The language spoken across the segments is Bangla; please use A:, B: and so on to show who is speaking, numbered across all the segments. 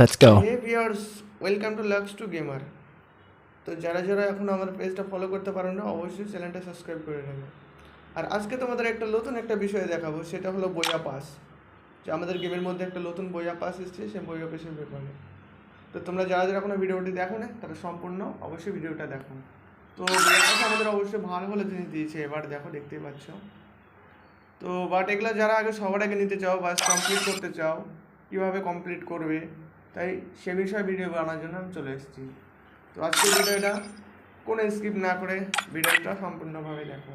A: Let's go.
B: Hey viewers welcome to Lux to gamer তো যারা যারা এখন আমার পেজটা ফলো করতে পারেন না, অবশ্যই চ্যানেলটা সাবস্ক্রাইব করে নেবে আর আজকে তোমাদের একটা নতুন একটা বিষয় দেখাবো, সেটা হলো বইয়া পাস যে আমাদের গেমের মধ্যে একটা নতুন বইয়া পাস এসেছে, সেই বইয়া পাসের ব্যাপারে। তো তোমরা যারা যারা এখনও ভিডিওটি দেখো না, তারা সম্পূর্ণ অবশ্যই ভিডিওটা দেখো। তো বইয়া পাস আমাদের অবশ্যই ভালো ভালো জিনিস দিয়েছে, এবার দেখো, দেখতেই পাচ্ছ। তো বাট এগুলো যারা আগে সবার আগে নিতে চাও বা কমপ্লিট করতে চাও, কীভাবে কমপ্লিট করবে তাই সে বিষয়ে ভিডিও বানানোর জন্য আমি চলে এসেছি। তো আজকের ভিডিওটা কোনো স্কিপ না করে ভিডিওটা সম্পূর্ণভাবে দেখো।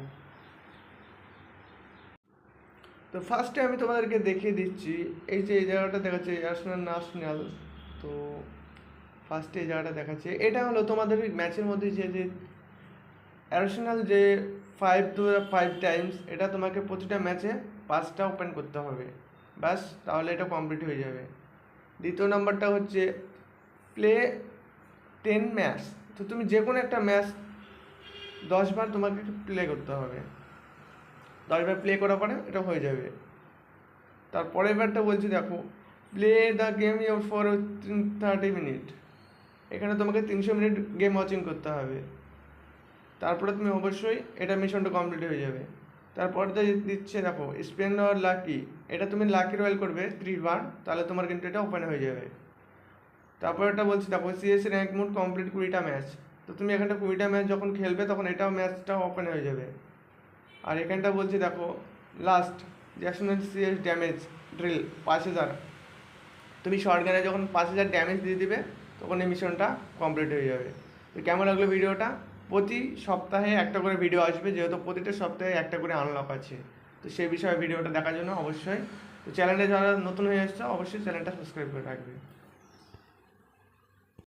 B: তো ফার্স্টে আমি তোমাদেরকে দেখিয়ে দিচ্ছি, এই যে এই জায়গাটা দেখাচ্ছে আর্সেনাল ন্যাশনাল তো ফার্স্টে এই জায়গাটা দেখাচ্ছে। এটা হলো তোমাদের ম্যাচের মধ্যে যে যে অ্যাডিশনাল যে ফাইভ টু ফাইভ টাইমস এটা তোমাকে প্রতিটা ম্যাচে পাঁচটা ওপেন করতে হবে। ব্যাস, তাহলে এটা কমপ্লিট হয়ে যাবে। দ্বিতীয় নাম্বারটা হচ্ছে প্লে টেন ম্যাচ তো তুমি যে কোনো একটা ম্যাচ দশবার তোমাকে প্লে করতে হবে। দশবার প্লে করার পরে এটা হয়ে যাবে। তারপরের বারটা বলছি দেখো play the game your for thirty minute এখানে তোমাকে তিনশো মিনিট গেম ওয়াচিং করতে হবে। তারপরে তুমি অবশ্যই এটা মিশনটা কমপ্লিট হয়ে যাবে। তারপরে দিচ্ছে, দেখো স্পেন আর লাকি এটা তুমি লাকি রয়েল করবে বার, তাহলে তোমার কিন্তু এটা ওপেন হয়ে যাবে। তারপর এটা বলছি, দেখো সিএস র্যাঙ্ক মোট কমপ্লিট কুড়িটা ম্যাচ তো তুমি এখানটা কুড়িটা ম্যাচ যখন খেলবে, তখন এটাও ম্যাচটা ওপেন হয়ে যাবে। আর এখানটা বলছি, দেখো last national CS damage drill পাঁচ হাজার। তুমি শর্ট গানে যখন পাঁচ হাজার ড্যামেজ দিয়ে দিবে, তখন এই মিশনটা কমপ্লিট হয়ে যাবে। তো কেমন লাগল ভিডিওটা প্রতি সপ্তাহে একটা করে ভিডিও আসবে, যেহেতু প্রতিটা সপ্তাহে একটা করে আনলক আছে। তো সেই বিষয়ে ভিডিওটা দেখার জন্য অবশ্যই। তো চ্যানেলে যারা নতুন হয়ে আসছে অবশ্যই চ্যানেলটা সাবস্ক্রাইব করে রাখবে।